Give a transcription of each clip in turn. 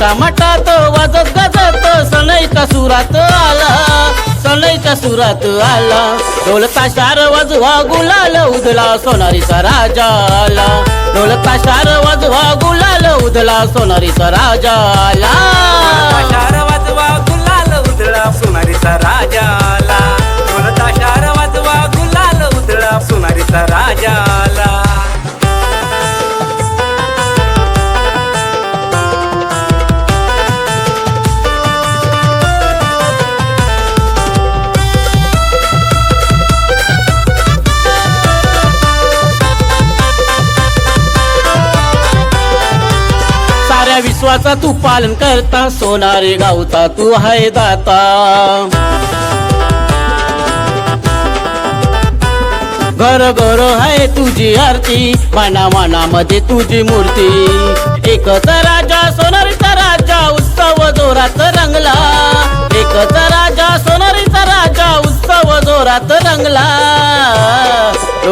थाटामाटात वाजत गाजत सनईचा सुरात आला सनईचा सुरात आला. डोलता शार वाजवा गुलाल उधला सोनारीचा राजा आला. डोलता शार वाजवा गुलाल उधला सोनारीचा राजा आला. साऱ्या विश्वाचा तू पालन करता. सोनारे गावचा तू आहे दाता. घर घर आहे तुझी आरती. मना मनामध्ये तुझी मूर्ती. एकच राजा सोनारीचा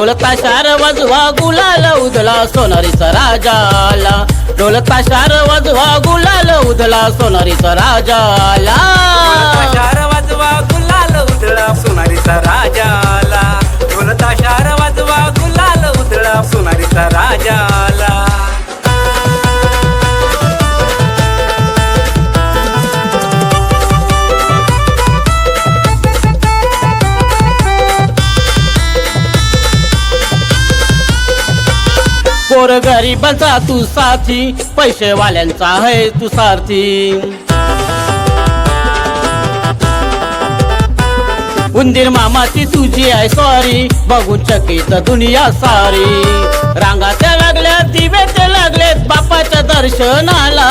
ढोल शार वाजवा गुलाल उधला सोनारीचा राजा आला ढोल शार वाजवा गुलाल उधला सोनारीचा राजा आला शार वाजवा गुलाल उधळा सोनारीचा राजा आला ढोल शार वाजवा गुलाल उधळा सोनारीचा राजा आला गोर गरीबांचा तू साथी पैसेवाल्यांचा आहे तू सारथी. उंदीर मामाची तुझी आहे सॉरी बघून चकित दुनिया सारी. रांगाच्या लागल्या दिवे ते लागलेत बापाच्या दर्शनाला.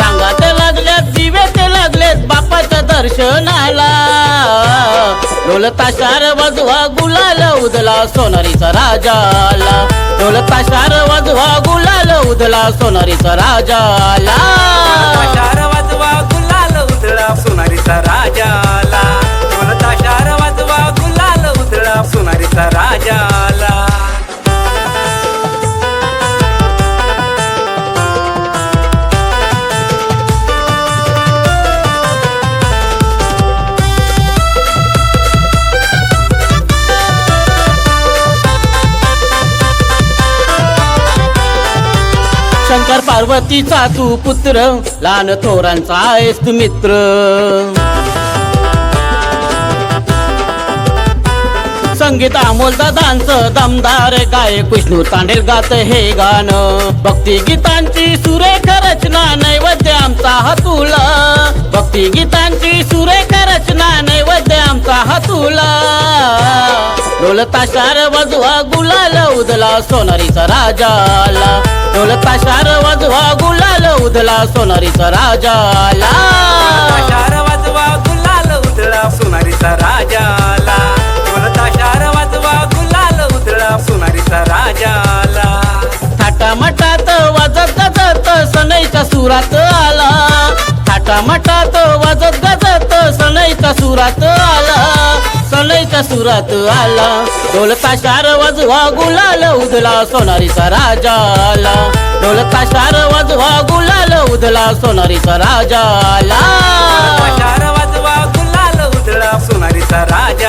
रांगाच्या लागल्यात दिवे ते लागलेत बापाच्या दर्शनाला. ढोल ताशार वाजवा गुलाल उदला सोनारीचा राजा. आला ढोल वाजवा गुलाल उदला सोनारीचा राजा आला ताशार वाजवा गुलाल उधळा सोनारीचा पार्वतीचा तू पुत्र लहान थोरांचा आहेस तू मित्र. संगीत अमोल दादांचं दमदार गाय कृष्णू तांडेल गात हे गाणं. भक्ती गीतांची सुरेख रचना नैवेद्य आमचा हातुला. भक्ती गीतांची सुरेख रचना नैवेद्य आमचा हातुला. ढोल ताशार वाजवा गुलाल उदला सोनारीचा राजा आला ढोल ताशार वाजवा गुलाल उदला सोनारीचा राजा आला वाजवा गुलाल उधळा सोनारीचा राजा आला ढोल ताशार वाजवा गुलाल उधळा सोनारीचा राजा आला थाटामाटात वाजत गाजत सुरात आला. थाटामाटात वाजत गाजत सनईच्या सुरात आला सनईच्या सुरात आला. डोलता शार वाजवा गुलाल उदला सोनारीचा राजा आला. डोलता शार वाजवा गुलाल उदला सोनारीचा राजा आला. शार वाजवा गुलाल उधला सोनारीचा राजा